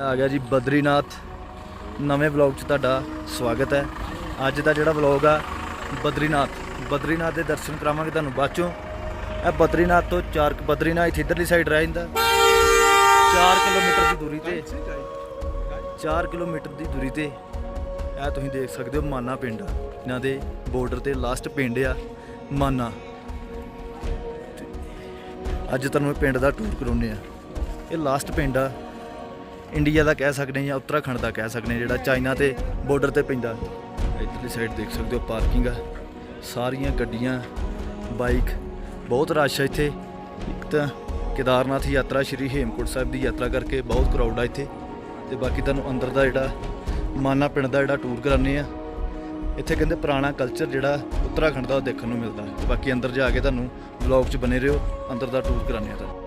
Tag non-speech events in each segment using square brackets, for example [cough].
ਆ ਗਿਆ ਜੀ ਬਦਰੀਨਾਥ। ਨਵੇਂ ਵਲੌਗ 'ਚ ਤੁਹਾਡਾ ਸਵਾਗਤ ਹੈ। ਅੱਜ ਦਾ ਜਿਹੜਾ ਵਲੌਗ ਆ, ਬਦਰੀਨਾਥ। ਬਦਰੀਨਾਥ ਦੇ ਦਰਸ਼ਨ ਕਰਾਵਾਂਗੇ ਤੁਹਾਨੂੰ ਬਾਅਦ ਚੋਂ। ਇਹ ਬਦਰੀਨਾਥ ਤੋਂ 4 ਬਦਰੀਨਾਥ ਇੱਧਰਲੀ ਸਾਈਡ ਰਹਿ ਜਾਂਦਾ। 4 ਕਿਲੋਮੀਟਰ ਦੀ ਦੂਰੀ ਤੇ। 4 ਕਿਲੋਮੀਟਰ ਦੀ ਦੂਰੀ ਤੇ। ਇਹ ਤੁਸੀਂ ਦੇਖ ਸਕਦੇ ਹੋ ਮਾਨਾ ਪਿੰਡ ਆ। ਇਹਨਾਂ ਦੇ ਬਾਰਡਰ ਤੇ ਲਾਸਟ ਪਿੰਡ ਆ, ਮਾਨਾ। ਅੱਜ ਤੁਹਾਨੂੰ ਇਹ ਪਿੰਡ ਦਾ ਟੂਰ ਕਰਾਉਨੇ ਆ ਇਹ ਲਾਸਟ ਪਿੰਡ ਆ। ਇੰਡੀਆ ਦਾ ਕਹਿ ਸਕਦੇ ਹਾਂ ਜਾਂ ਉੱਤਰਾਖੰਡ ਦਾ ਕਹਿ ਸਕਦੇ ਜਿਹੜਾ ਚਾਈਨਾ ਤੇ ਬਾਰਡਰ ਤੇ ਪੈਂਦਾ। ਇੱਧਰਲੀ ਸਾਈਡ ਦੇਖ ਸਕਦੇ ਹੋ ਪਾਰਕਿੰਗ ਆ। ਸਾਰੀਆਂ ਗੱਡੀਆਂ ਬਾਈਕ ਬਹੁਤ ਰਸ਼ ਹੈ ਇੱਥੇ। ਇੱਕ ਤਾਂ ਕੇਦਾਰਨਾਥ ਯਾਤਰਾ ਸ਼੍ਰੀ ਹੇਮਕੁੰਟ ਸਾਹਿਬ ਦੀ ਯਾਤਰਾ ਕਰਕੇ ਬਹੁਤ ਕਰਾਊਡ ਆ ਇੱਥੇ। ਤੇ ਬਾਕੀ ਤੁਹਾਨੂੰ ਅੰਦਰ ਦਾ ਜਿਹੜਾ ਮਾਨਾ ਪਿੰਡ ਦਾ ਜਿਹੜਾ ਟੂਰ ਕਰਾਉਂਦੇ ਆ। ਇੱਥੇ ਕਹਿੰਦੇ ਪੁਰਾਣਾ ਕਲਚਰ ਜਿਹੜਾ ਉੱਤਰਾਖੰਡ ਦਾ ਉਹ ਦੇਖਣ ਨੂੰ ਮਿਲਦਾ। ਤੇ ਬਾਕੀ ਅੰਦਰ ਜਾ ਕੇ ਤੁਹਾਨੂੰ ਵਲੌਗ 'ਚ ਬਨੇ ਰਹੋ, ਅੰਦਰ ਦਾ ਟੂਰ ਕਰਾਉਂਦੇ ਆ ਤੁਹਾਨੂੰ।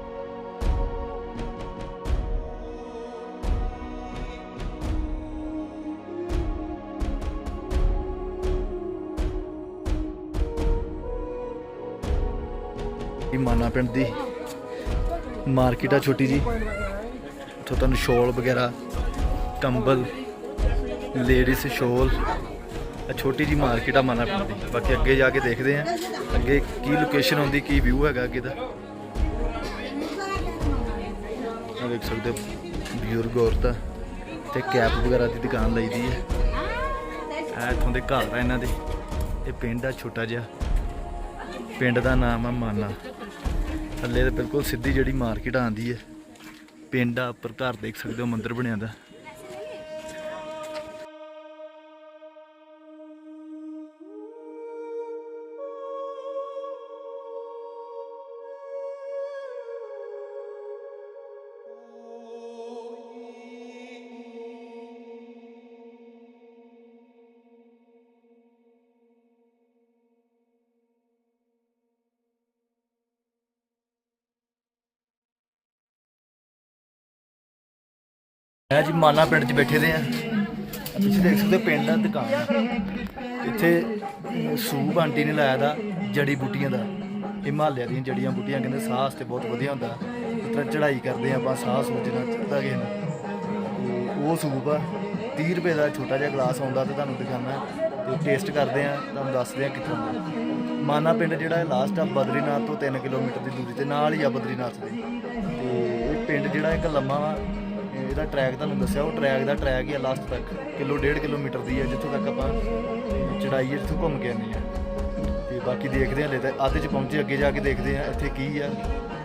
ਇਹ ਮਾਨਾ ਪਿੰਡ ਦੀ ਮਾਰਕੀਟ ਆ ਛੋਟੀ ਜੀ। ਇੱਥੋਂ ਤੁਹਾਨੂੰ ਸ਼ੋਲ ਵਗੈਰਾ, ਕੰਬਲ ਲੇਡੀਜ਼ ਸ਼ੋਲ, ਆ ਛੋਟੀ ਜੀ ਮਾਰਕੀਟ ਆ ਮਾਨਾ ਪਿੰਡ ਦੀ। ਬਾਕੀ ਅੱਗੇ ਜਾ ਕੇ ਦੇਖਦੇ ਆਂ। ਅੱਗੇ ਕੀ ਲੋਕੇਸ਼ਨ ਆਉਂਦੀ, ਕੀ ਵਿਊ ਹੈਗਾ ਅੱਗੇ ਦਾ। ਆ ਦੇਖ ਸਕਦੇ ਬਜ਼ੁਰਗ ਔਰਤਾਂ ਤੇ ਕੈਪ ਵਗੈਰਾ ਦੀ ਦੁਕਾਨ ਲਈ ਦੀ ਹੈ। ਆ ਇੱਥੋਂ ਦੇ ਘਰ ਆ ਇਹਨਾਂ ਦੇ। ਇਹ ਪਿੰਡ ਆ ਛੋਟਾ ਜਿਹਾ। ਪਿੰਡ ਦਾ ਨਾਮ ਆ ਮਾਨਾ। ਥੱਲੇ ਤੇ ਬਿਲਕੁਲ ਸਿੱਧੀ ਜਿਹੜੀ ਮਾਰਕੀਟ ਆਂਦੀ ਹੈ, ਪਿੰਡ ਆ ਉੱਪਰ, ਘਰ ਦੇਖ ਸਕਦੇ ਹੋ ਮੰਦਿਰ ਬਣਿਆ ਦਾ। ਮੈਂ ਜੀ ਮਾਨਾ ਪਿੰਡ 'ਚ ਬੈਠੇ ਦੇ ਆ। ਤੁਸੀਂ ਦੇਖ ਸਕਦੇ ਹੋ ਪਿੰਡ ਦਾ ਦੁਕਾਨ ਇੱਥੇ ਅਮ, ਸੂਪ ਆਂਟੀ ਨੇ ਲਾਇਆ ਦਾ ਜੜੀ ਬੂਟੀਆਂ ਦਾ। ਹਿਮਾਲਿਆ ਦੀਆਂ ਜੜੀਆਂ ਬੂਟੀਆਂ ਕਹਿੰਦੇ ਸਾਹ ਵਾਸਤੇ ਬਹੁਤ ਵਧੀਆ ਹੁੰਦਾ। ਇਸ ਤਰ੍ਹਾਂ ਚੜ੍ਹਾਈ ਕਰਦੇ ਆ ਆਪਾਂ ਸਾਹ ਸੋਚਣਾ ਨਾਲ ਚੜਦਾ ਕਿਸੇ ਨੂੰ। ਉਹ ਸੂਪ ਆ 30 ਰੁਪਏ ਦਾ ਛੋਟਾ ਜਿਹਾ ਗਲਾਸ ਆਉਂਦਾ ਤੇ ਤੁਹਾਨੂੰ ਦਿਖਾਣਾ ਤੇ ਟੇਸਟ ਕਰਦੇ ਆ ਤੁਹਾਨੂੰ ਦੱਸਦੇ ਆ ਕਿੱਥੋਂ ਦਾ ਮਾਨਾ ਪਿੰਡ ਜਿਹੜਾ ਹੈ ਲਾਸਟ ਆ ਬਦਰੀਨਾਥ ਤੋਂ 3 ਕਿਲੋਮੀਟਰ ਦੀ ਦੂਰੀ ਤੇ ਨਾਲ ਹੀ ਆ ਬਦਰੀਨਾਥ ਦੇ। ਤੇ ਇਹ ਪਿੰਡ ਜਿਹੜਾ ਇੱਕ ਲੰਮਾ ਵਾ ਇਹ ਇਹਦਾ ਟਰੈਕ ਤੁਹਾਨੂੰ ਦੱਸਿਆ ਉਹ ਟਰੈਕ ਦਾ ਟਰੈਕ ਹੀ ਆ ਲਾਸਟ ਤੱਕ ਕਿਲੋ ਡੇਢ ਕਿਲੋਮੀਟਰ ਦੀ ਹੈ ਜਿੱਥੋਂ ਤੱਕ ਆਪਾਂ ਚੜਾਈ ਹੈ ਜਿੱਥੋਂ ਘੁੰਮ ਕੇ ਆਉਂਦੇ ਆ ਤੇ ਬਾਕੀ ਦੇਖਦੇ ਹਾਂ ਹਲੇ ਤਾਂ ਅੱਧ ਚ ਪਹੁੰਚੇ ਅੱਗੇ ਜਾ ਕੇ ਦੇਖਦੇ ਆ ਇੱਥੇ ਕੀ ਆ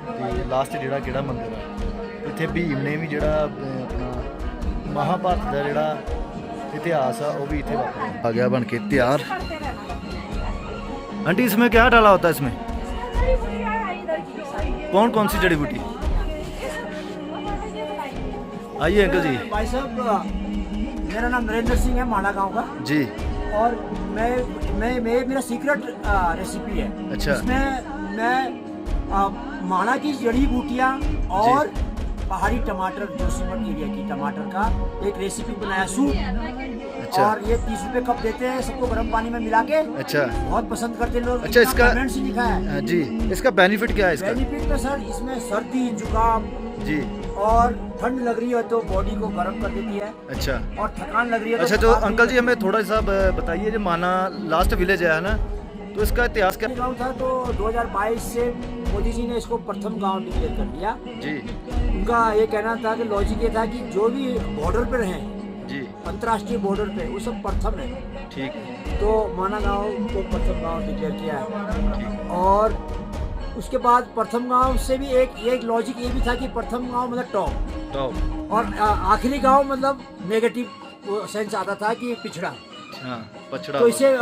ਤੇ ਲਾਸਟ ਜਿਹੜਾ ਕਿਹੜਾ ਮੰਦਿਰ ਆ ਇੱਥੇ ਭੀਮ ਨੇ ਵੀ ਜਿਹੜਾ ਅਹ, ਆਪਣਾ ਮਹਾਭਾਰਤ ਦਾ ਜਿਹੜਾ ਇਤਿਹਾਸ ਆ ਉਹ ਵੀ ਇੱਥੇ ਵਾਪਰਿਆ ਆ ਗਿਆ ਬਣ ਕੇ ਤਿਆਰ आंटी इसमें क्या डाला होता है इसमें कौन कौन सी जड़ी बूटी आइए अंकल जी। भाई साहब मेरा नाम नरेंद्र सिंह है माना गाँव का। जी। और मैं मैं मैं मेरा सीक्रेट रेसिपी है। अच्छा। इसमें मैं आ, माना की जड़ी बूटियाँ और पहाड़ी टमाटर जोशीमठ एरिया की टमाटर का एक रेसिपी बनाया सूप अच्छा। और ये तीस रुपए कप देते हैं सबको गर्म पानी में मिला के। अच्छा। बहुत पसंद करते हैं लोग। अच्छा, इसका- लिखा है। हाँ, जी। इसका बेनिफिट क्या है इसका? बेनिफिट तो सर इसमें सर्दी जुकाम जी। और ठंड लग रही है तो बॉडी को गर्म कर देती है। अच्छा। और थकान लग रही है अच्छा तो तो अंकल जी हमें थोड़ा सा बताइए जो माना लास्ट विलेज है ना? तो इसका इतिहास क्या गाँव था तो 2022 से मोदी जी ने इसको प्रथम गाँव डिक्लेयर कर दिया। जी। उनका ये कहना था कि लॉजिक ये था कि जो भी बॉर्डर पर हैं जी। अंतर्राष्ट्रीय बॉर्डर पे वो सब प्रथम है ठीक। तो माना गाँव को प्रथम गाँव डिक्लेयर किया है। और उसके बाद प्रथम गाँव से भी एक एक लॉजिक ये भी था कि प्रथम गाँव मतलब टॉप टॉप और आखिरी गाँव मतलब नेगेटिव सेंस आता था कि पिछड़ा। हाँ पछड़ा तो इसे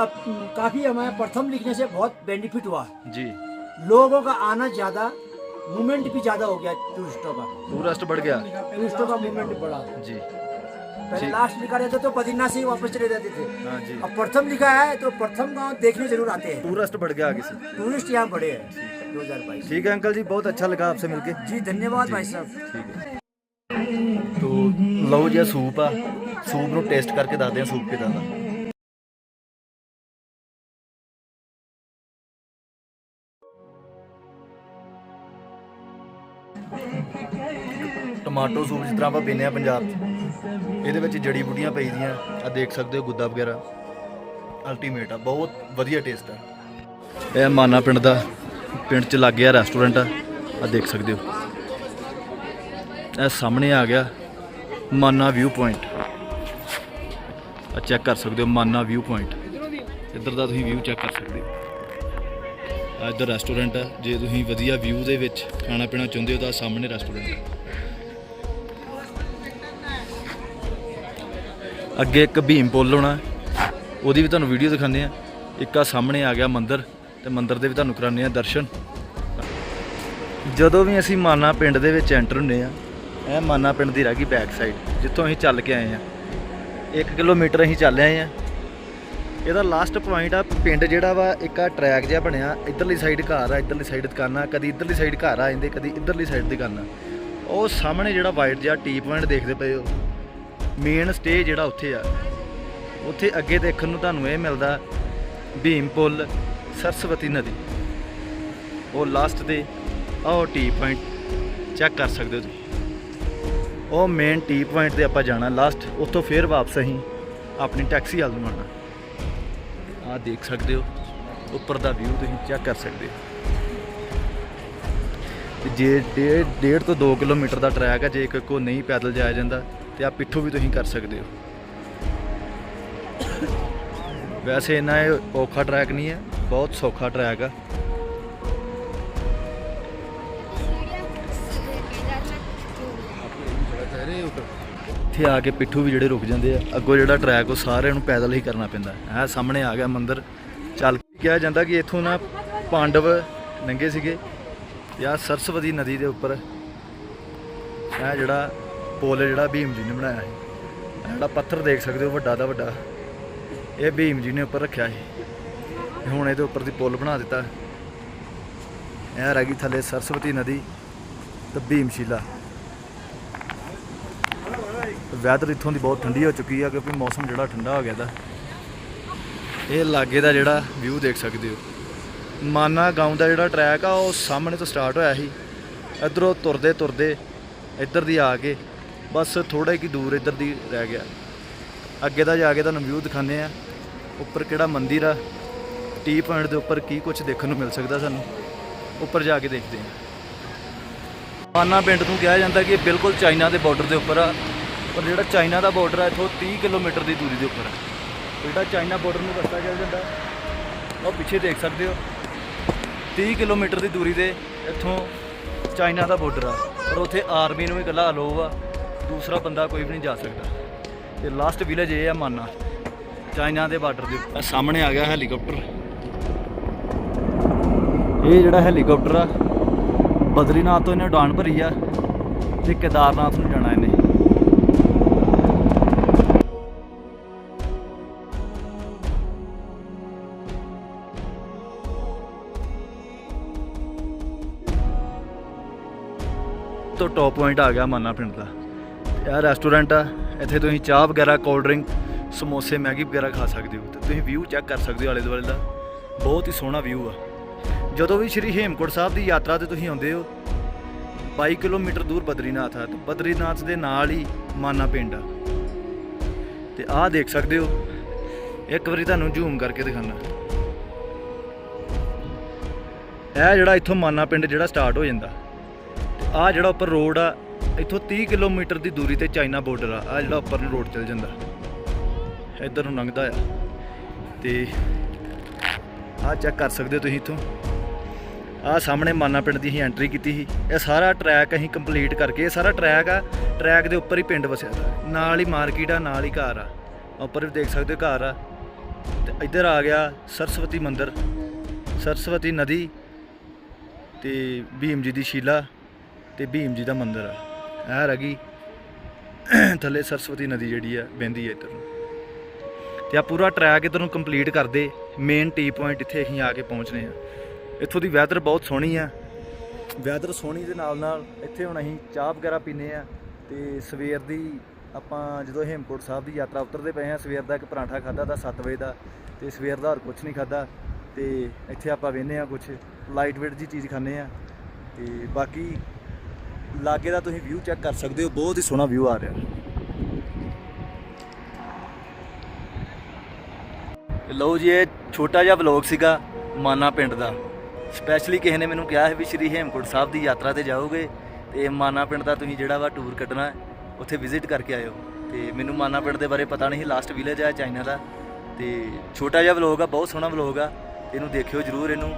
काफ़ी हमें प्रथम लिखने से बहुत बेनिफिट हुआ। जी। लोगों का आना ज़्यादा मूवमेंट भी ज़्यादा हो गया टूरिस्टों का। टूरिस्ट बढ़ गया। टूरिस्टों का मूवमेंट बढ़ा। जी। पहले लास्ट लिखा रहता तो बद्रीनाथ से ही वापस चले जाते थे। हाँ जी। अब प्रथम लिखा है तो प्रथम गाँव देखने ज़रूर आते हैं। टूरिस्ट बढ़ गया आगे से। टूरिस्ट यहाँ बढ़े हैं। 2022 ठीक है अंकल जी बहुत अच्छा लगा आपसे मिलके जी धन्यवाद भाई साहब ਠੀਕ ਹੈ ਤੋ ਲਓ ਜੀ ਆਹ ਸੂਪ ਆ ਸੂਪ ਨੂੰ ਟੇਸਟ ਕਰਕੇ ਦੱਸਦੇ ਆ ਸੂਪ ਕਿਦਾਂ ਦਾ ਟਮਾਟੋ ਸੂਪ ਜਿਸ ਤਰ੍ਹਾਂ ਆਪਾਂ ਪੀਂਦੇ ਆ ਪੰਜਾਬ 'ਚ ਇਹਦੇ ਵਿੱਚ ਜੜੀ ਬੂਟੀਆਂ ਪਈਦੀਆਂ ਆ ਦੇਖ ਸਕਦੇ ਹੋ ਗੁੱਦਾ ਵਗੈਰਾ ਅਲਟੀਮੇਟ ਆ ਬਹੁਤ ਵਧੀਆ ਟੇਸਟ ਆ ਇਹ ਮਾਨਾ ਪਿੰਡ ਦਾ ਪਿੰਡ 'ਚ ਲੱਗ ਗਿਆ ਰੈਸਟੋਰੈਂਟ ਆ ਆ ਦੇਖ ਸਕਦੇ ਹੋ। ਇਹ ਸਾਹਮਣੇ ਆ ਗਿਆ ਮਾਨਾ ਵਿਊ ਪੁਆਇੰਟ ਆ ਚੈੱਕ ਕਰ ਸਕਦੇ ਹੋ ਮਾਨਾ ਵਿਊ ਪੁਆਇੰਟ ਇੱਧਰ ਦਾ ਤੁਸੀਂ ਵਿਊ ਚੈੱਕ ਕਰ ਸਕਦੇ ਹੋ। ਆ ਇੱਧਰ ਰੈਸਟੋਰੈਂਟ ਆ। ਜੇ ਤੁਸੀਂ ਵਧੀਆ ਵਿਊ ਦੇ ਵਿੱਚ ਖਾਣਾ ਪੀਣਾ ਚਾਹੁੰਦੇ ਹੋ ਤਾਂ ਸਾਹਮਣੇ ਰੈਸਟੋਰੈਂਟ ਅੱਗੇ ਇੱਕ ਭੀਮ ਪੁੱਲ ਹੋਣਾ। ਉਹਦੀ ਵੀ ਤੁਹਾਨੂੰ ਵੀਡੀਓ ਦਿਖਾਉਂਦੇ ਆ ਇੱਕ ਆ ਸਾਹਮਣੇ ਆ ਗਿਆ ਮੰਦਿਰ। ਤੇ ਮੰਦਿਰ ਦੇ ਵੀ ਤੁਹਾਨੂੰ ਕਰਾਉਂਦੇ ਆ ਦਰਸ਼ਨ। ਜਦੋਂ ਵੀ ਅਸੀਂ ਮਾਨਾ ਪਿੰਡ ਦੇ ਵਿੱਚ ਐਂਟਰ ਹੁੰਨੇ ਆ ਇਹ ਮਾਨਾ ਪਿੰਡ ਦੀ ਰਹਿ ਗਈ ਬੈਕ ਸਾਈਡ ਜਿੱਥੋਂ ਅਸੀਂ ਚੱਲ ਕੇ ਆਏ ਆ 1 ਕਿਲੋਮੀਟਰ ਅਸੀਂ ਚੱਲ ਆਏ ਆ ਇਹਦਾ ਲਾਸਟ ਪੁਆਇੰਟ ਆ, ਪਿੰਡ ਜਿਹੜਾ ਵਾ, ਇੱਕ ਆ ਟਰੈਕ ਜਿਹਾ ਬਣਿਆ, ਇਧਰਲੀ ਸਾਈਡ ਘਰ ਆ, ਇਧਰਲੀ ਸਾਈਡ ਦੁਕਾਨਾਂ, ਕਦੀ ਇਧਰਲੀ ਸਾਈਡ ਘਰ ਆ ਜਾਂਦੇ ਕਦੀ ਇਧਰਲੀ ਸਾਈਡ ਦੁਕਾਨਾਂ। ਉਹ ਸਾਹਮਣੇ ਜਿਹੜਾ ਵਾਈਟ ਜਿਹਾ ਟੀ ਪੁਆਇੰਟ ਦੇਖਦੇ ਪਏ ਹੋ। ਮੇਨ ਸਟੇ ਜਿਹੜਾ ਉੱਥੇ ਆ। ਉੱਥੇ ਅੱਗੇ ਦੇਖਣ ਨੂੰ ਤੁਹਾਨੂੰ ਇਹ ਮਿਲਦਾ, ਭੀਮ ਪੁੱਲ। ਸਰਸਵਤੀ ਨਦੀ। ਉਹ ਲਾਸਟ ਤੇ ਉਹ ਟੀ ਪੁਆਇੰਟ ਚੈੱਕ ਕਰ ਸਕਦੇ ਹੋ ਤੁਸੀਂ। ਉਹ ਮੇਨ ਟੀ ਪੁਆਇੰਟ ਤੇ ਆਪਾਂ ਜਾਣਾ ਲਾਸਟ ਉੱਥੋਂ ਫੇਰ ਵਾਪਸ ਅਸੀਂ ਆਪਣੀ ਟੈਕਸੀ ਵੱਲ ਨੂੰ ਆਉਣਾ। ਆਹ ਦੇਖ ਸਕਦੇ ਹੋ, ਉੱਪਰ ਦਾ ਵਿਊ ਤੁਸੀਂ ਚੈੱਕ ਕਰ ਸਕਦੇ ਹੋ। ਤੇ ਜੇ ਡੇਢ ਡੇਢ ਤੋਂ 2 ਕਿਲੋਮੀਟਰ ਦਾ ਟਰੈਕ ਹੈ ਜੇ ਇੱਕ ਕੋ ਨਹੀਂ ਪੈਦਲ ਜਾਇਆ ਜਾਂਦਾ, ਤੇ ਆ ਪਿੱਠੂ ਵੀ ਤੁਸੀਂ ਕਰ ਸਕਦੇ ਹੋ। ਵੈਸੇ ਇੰਨਾ ਇਹ ਔਖਾ ਟਰੈਕ ਨਹੀਂ ਹੈ। ਬਹੁਤ ਸੌਖਾ ਟਰੈਕ ਆ। ਇੱਥੇ ਆ ਕੇ ਪਿੱਠੂ ਵੀ ਜਿਹੜੇ ਰੁਕ ਜਾਂਦੇ ਆ। ਅੱਗੋਂ ਜਿਹੜਾ ਟਰੈਕ ਉਹ ਸਾਰਿਆਂ ਨੂੰ ਪੈਦਲ ਹੀ ਕਰਨਾ ਪੈਂਦਾ। ਹੈ, ਸਾਹਮਣੇ ਆ ਗਿਆ ਮੰਦਿਰ। ਚੱਲ ਕਿਹਾ ਜਾਂਦਾ ਕਿ ਇੱਥੋਂ ਨਾ ਪਾਂਡਵ ਨੰਗੇ ਸੀਗੇ ਯਾ ਸਰਸਵਤੀ ਨਦੀ ਦੇ ਉੱਪਰ। ਇਹ ਜਿਹੜਾ ਪੁਲ ਜਿਹੜਾ ਭੀਮ ਜੀ ਨੇ ਬਣਾਇਆ ਸੀ। ਇਹ ਜਿਹੜਾ ਪੱਥਰ ਦੇਖ ਸਕਦੇ ਹੋ, ਵੱਡਾ ਦਾ ਵੱਡਾ। ਇਹ ਭੀਮ ਜੀ ਨੇ ਉੱਪਰ ਰੱਖਿਆ ਸੀ। ਹੁਣ ਇਹਦੇ ਉੱਪਰ ਦੀ ਪੁਲ ਬਣਾ ਦਿੱਤਾ। ਇਹ ਰਹਿ ਗਈ ਥੱਲੇ ਸਰਸਵਤੀ ਨਦੀ ਤੇ ਭੀਮਸ਼ੀਲਾ। ਵੈਦਰ ਇੱਥੋਂ ਦੀ ਬਹੁਤ ਠੰਡੀ ਹੋ ਚੁੱਕੀ ਆ ਕਿਉਂਕਿ ਮੌਸਮ ਜਿਹੜਾ ਠੰਡਾ ਹੋ ਗਿਆ ਦਾ। ਇਹ ਲਾਗੇ ਦਾ ਜਿਹੜਾ ਵਿਊ ਦੇਖ ਸਕਦੇ ਹੋ। ਮਾਨਾ ਗਾਉਂ ਦਾ ਜਿਹੜਾ ਟਰੈਕ ਆ, ਉਹ ਸਾਹਮਣੇ ਤੋਂ ਸਟਾਰਟ ਹੋਇਆ ਸੀ। ਇਧਰੋਂ ਤੁਰਦੇ ਤੁਰਦੇ ਇੱਧਰ ਦੀ ਆ ਕੇ ਬਸ ਥੋੜਾ ਹੀ ਦੂਰ ਇੱਧਰ ਦੀ ਰਹਿ ਗਿਆ। ਅੱਗੇ ਦਾ ਜਾ ਕੇ ਤੁਹਾਨੂੰ ਵਿਊ ਦਿਖਾਉਂਦੇ ਆ। ਉੱਪਰ ਕਿਹੜਾ ਮੰਦਿਰ ਆ? ਟੀ ਪੁਆਇੰਟ ਦੇ ਉੱਪਰ ਕੀ ਕੁਝ ਦੇਖਣ ਨੂੰ ਮਿਲ ਸਕਦਾ ਸਾਨੂੰ? ਉੱਪਰ ਜਾ ਕੇ ਦੇਖਦੇ ਹਾਂ। ਮਾਨਾ ਪਿੰਡ ਨੂੰ ਕਿਹਾ ਜਾਂਦਾ ਕਿ ਬਿਲਕੁਲ ਚਾਈਨਾ ਦੇ ਬਾਰਡਰ ਦੇ ਉੱਪਰ ਆ, ਪਰ ਜਿਹੜਾ ਚਾਈਨਾ ਦਾ ਬਾਰਡਰ ਆ, ਇੱਥੋਂ 30 ਕਿਲੋਮੀਟਰ ਦੀ ਦੂਰੀ ਦੇ ਉੱਪਰ ਆ। ਜਿਹੜਾ ਚਾਈਨਾ ਬਾਰਡਰ ਨੂੰ ਰਸਤਾ ਚੱਲ ਜਾਂਦਾ, ਉਹ ਪਿੱਛੇ ਦੇਖ ਸਕਦੇ ਹੋ। 30 ਕਿਲੋਮੀਟਰ ਦੀ ਦੂਰੀ ਦੇ ਇੱਥੋਂ ਚਾਈਨਾ ਦਾ ਬਾਰਡਰ ਆ, ਪਰ ਉੱਥੇ ਆਰਮੀ ਨੂੰ ਹੀ ਇਕੱਲਾ ਅਲੋਵ ਆ, ਦੂਸਰਾ ਬੰਦਾ ਕੋਈ ਵੀ ਨਹੀਂ ਜਾ ਸਕਦਾ। ਤੇ ਲਾਸਟ ਵਿਲੇਜ ਇਹ ਆ ਮਾਨਾ, ਚਾਈਨਾ ਦੇ ਬਾਰਡਰ ਦੇ ਉੱਪਰ। ਸਾਹਮਣੇ ਆ ਗਿਆ ਹੈਲੀਕਾਪਟਰ ਇਹ ਜਿਹੜਾ ਹੈਲੀਕਾਪਟਰ ਆ, ਬਦਰੀਨਾਥ ਤੋਂ ਇਹਨੇ ਉਡਾਨ ਭਰੀ ਆ ਤੇ ਕੇਦਾਰਨਾਥ ਨੂੰ ਜਾਣਾ ਇਹਨੇ। ਤੋਂ ਟੌਪ ਪੁਆਇੰਟ ਆ ਗਿਆ ਮਾਨਾ ਪਿੰਡ ਦਾ। ਇਹ ਰੈਸਟੋਰੈਂਟ ਆ, ਇੱਥੇ ਤੁਸੀਂ ਚਾਹ ਵਗੈਰਾ ਕੋਲਡ ਡਰਿੰਕ ਸਮੋਸੇ, ਮੈਗੀ ਵਗੈਰਾ ਖਾ ਸਕਦੇ ਹੋ। ਤੇ ਤੁਸੀਂ ਵਿਊ ਚੈੱਕ ਕਰ ਸਕਦੇ ਹੋ ਆਲੇ ਦੁਆਲੇ ਦਾ। ਬਹੁਤ ਹੀ ਸੋਹਣਾ ਵਿਊ ਆ। ਜਦੋਂ ਵੀ ਸ਼੍ਰੀ ਹੇਮਕੁੰਟ ਸਾਹਿਬ ਦੀ ਯਾਤਰਾ ਤੇ ਤੁਸੀਂ ਆਉਂਦੇ ਹੋ 22 ਕਿਲੋਮੀਟਰ ਦੂਰ ਬਦਰੀਨਾਥ ਆ, ਤੇ ਬਦਰੀਨਾਥ ਦੇ ਨਾਲ ਹੀ ਮਾਨਾ ਪਿੰਡ ਆ। ਤੇ ਆਹ ਦੇਖ ਸਕਦੇ ਹੋ, ਇੱਕ ਵਾਰੀ ਤੁਹਾਨੂੰ ਜ਼ੂਮ ਕਰਕੇ ਦਿਖਾਣਾ ਇਹ ਜਿਹੜਾ ਇੱਥੋਂ ਮਾਨਾ ਪਿੰਡ ਜਿਹੜਾ ਸਟਾਰਟ ਹੋ ਜਾਂਦਾ ਆ ਜਿਹੜਾ ਉੱਪਰ ਰੋਡ ਆ, ਇੱਥੋਂ 30 ਕਿਲੋਮੀਟਰ ਦੀ ਦੂਰੀ ਤੇ ਚਾਈਨਾ ਬਾਰਡਰ ਆ ਆ ਜਿਹੜਾ ਉੱਪਰ ਨੂੰ ਰੋਡ ਚੱਲ ਜਾਂਦਾ, ਇੱਧਰ ਨੂੰ ਲੰਘਦਾ ਆ। ਤੇ ਆ ਚੈੱਕ ਕਰ ਸਕਦੇ ਹੋ ਤੁਸੀਂ ਇੱਥੋਂ। ਆ ਸਾਹਮਣੇ ਮਾਨਾ ਪਿੰਡ ਦੀ ਹੀ ਐਂਟਰੀ ਕੀਤੀ ਸੀ। ਇਹ ਸਾਰਾ ਟਰੈਕ ਅਸੀਂ ਕੰਪਲੀਟ ਕਰਕੇ, ਇਹ ਸਾਰਾ ਟਰੈਕ ਆ ਟਰੈਕ ਦੇ ਉੱਪਰ ਹੀ ਪਿੰਡ ਵਸਿਆ ਦਾ ਨਾਲ ਹੀ ਮਾਰਕੀਟ ਆ, ਨਾਲ ਹੀ ਘਰ ਆ। ਉੱਪਰ ਵੀ ਦੇਖ ਸਕਦੇ ਹੋ ਘਰ ਆ। ਤੇ ਇੱਧਰ ਆ ਗਿਆ ਸਰਸਵਤੀ ਮੰਦਿਰ, ਸਰਸਵਤੀ ਨਦੀ ਤੇ ਭੀਮ ਜੀ ਦੀ ਸ਼ੀਲਾ ਤੇ ਭੀਮ ਜੀ ਦਾ ਮੰਦਿਰ ਆ। ਇਹ ਰਹਿ ਗਈ [coughs] ਥੱਲੇ ਸਰਸਵਤੀ ਨਦੀ ਜਿਹੜੀ ਆ, ਵਹਿੰਦੀ ਆ ਇੱਧਰ ਨੂੰ। ਤੇ ਆ ਪੂਰਾ ਟਰੈਕ ਇੱਧਰ ਨੂੰ ਕੰਪਲੀਟ ਕਰਦੇ ਮੇਨ ਟੀ ਪੁਆਇੰਟ ਇੱਥੇ ਅਸੀਂ ਆ ਕੇ ਪਹੁੰਚਨੇ ਆ ਇੱਥੋਂ ਦੀ ਵੈਦਰ ਬਹੁਤ ਸੋਹਣੀ ਆ। ਵੈਦਰ ਸੋਹਣੀ ਦੇ ਨਾਲ ਨਾਲ ਇੱਥੇ ਹੁਣ ਅਸੀਂ ਚਾਹ ਵਗੈਰਾ ਪੀਨੇ ਆ ਤੇ ਸਵੇਰ ਦੀ ਆਪਾਂ ਜਦੋਂ ਹੇਮਕੋਟ ਸਾਹਿਬ ਦੀ ਯਾਤਰਾ ਉਤਰਦੇ ਪਏ ਆ ਸਵੇਰ ਦਾ ਇੱਕ ਪਰਾਂਠਾ ਖਾਦਾ ਦਾ 7 ਵਜੇ ਦਾ ਤੇ ਸਵੇਰ ਦਾ ਹੋਰ ਕੁਝ ਨਹੀਂ ਖਾਦਾ ਤੇ ਇੱਥੇ ਆਪਾਂ ਵੇਨੇ ਆ ਕੁਝ ਲਾਈਟ ਵੇਟ ਜੀ ਚੀਜ਼ ਖਾਂਦੇ ਆ ਤੇ ਬਾਕੀ ਲਾਗੇ ਦਾ ਤੁਸੀਂ ਵਿਊ ਚੈੱਕ ਕਰ ਸਕਦੇ ਹੋ ਬਹੁਤ ਹੀ ਸੋਹਣਾ ਵਿਊ ਆ ਰਿਹਾ। ਲਓ ਜੀ ਇਹ ਛੋਟਾ ਜਿਹਾ ਵਲੌਗ ਸੀਗਾ ਮਾਨਾ ਪਿੰਡ ਦਾ। ਸਪੈਸ਼ਲੀ ਕਿਸੇ ਨੇ ਮੈਨੂੰ ਕਿਹਾ ਹੈ ਵੀ ਸ਼੍ਰੀ ਹੇਮਕੁੰਟ ਸਾਹਿਬ ਦੀ ਯਾਤਰਾ ਤੇ ਜਾਓਗੇ, ਤੇ ਮਾਨਾ ਪਿੰਡ ਦਾ ਤੁਸੀਂ ਜਿਹੜਾ ਵਾ ਟੂਰ ਕੱਢਣਾ, ਉੱਥੇ ਵਿਜ਼ਿਟ ਕਰਕੇ ਆਇਓ। ਤੇ ਮੈਨੂੰ ਮਾਨਾ ਪਿੰਡ ਦੇ ਬਾਰੇ ਪਤਾ ਨਹੀਂ ਲਾਸਟ ਵਿਲੇਜ ਆ ਚਾਈਨਾ ਦਾ। ਤੇ ਛੋਟਾ ਜਿਹਾ ਵਲੌਗ ਆ, ਬਹੁਤ ਸੋਹਣਾ ਵਲੌਗ ਆ, ਇਹਨੂੰ ਦੇਖਿਓ ਜਰੂਰ ਇਹਨੂੰ।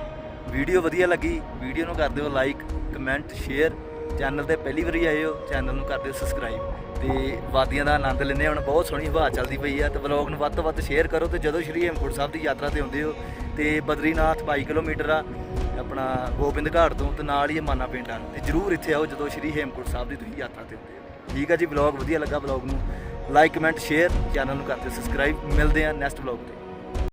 ਵੀਡੀਓ ਵਧੀਆ ਲੱਗੀ ਵੀਡੀਓ ਨੂੰ ਕਰ ਦਿਓ ਲਾਈਕ ਕਮੈਂਟ ਸ਼ੇਅਰ ਚੈਨਲ ਤੇ ਪਹਿਲੀ ਵਾਰੀ ਆਏ ਹੋ, ਚੈਨਲ ਨੂੰ ਕਰ ਦਿਓ ਸਬਸਕ੍ਰਾਈਬ ਤੇ ਵਾਦੀਆਂ ਦਾ ਆਨੰਦ ਲੈਂਦੇ ਹਾਂ। ਹੁਣ ਬਹੁਤ ਸੋਹਣੀ ਹਵਾ ਚੱਲਦੀ ਪਈ ਆ, ਤੇ ਵਲੌਗ ਨੂੰ ਵੱਧ ਤੋਂ ਵੱਧ ਸ਼ੇਅਰ ਕਰੋ ਤੇ ਜਦੋਂ ਸ਼੍ਰੀ ਹੇਮਕੁੰਟ ਸਾਹਿਬ ਦੀ ਯਾਤਰਾ ਤੇ ਆਉਂਦੇ ਹੋ, ਤੇ ਬਦਰੀਨਾਥ 22 ਕਿਲੋਮੀਟਰ ਆ, ਆਪਣਾ ਗੋਬਿੰਦ ਘਾਟ ਤੋਂ ਤੇ ਨਾਲ ਹੀ ਮਾਨਾ ਪਿੰਡ ਆ। ਤੇ ਜਰੂਰ ਇੱਥੇ ਆਓ ਜਦੋਂ ਸ਼੍ਰੀ ਹੇਮਕੁੰਟ ਸਾਹਿਬ ਦੀ ਤੁਸੀਂ ਯਾਤਰਾ ਤੇ ਆਉਂਦੇ ਹੋ। ਠੀਕ ਆ ਜੀ ਵਲੌਗ ਵਧੀਆ ਲੱਗਾ ਵਲੌਗ ਨੂੰ। ਲਾਈਕ ਕਮੈਂਟ ਸ਼ੇਅਰ ਚੈਨਲ ਨੂੰ ਕਰਦੇ ਸਬਸਕ੍ਰਾਈਬ ਮਿਲਦੇ ਆ ਨੈਕਸਟ ਵਲੌਗ ਤੇ।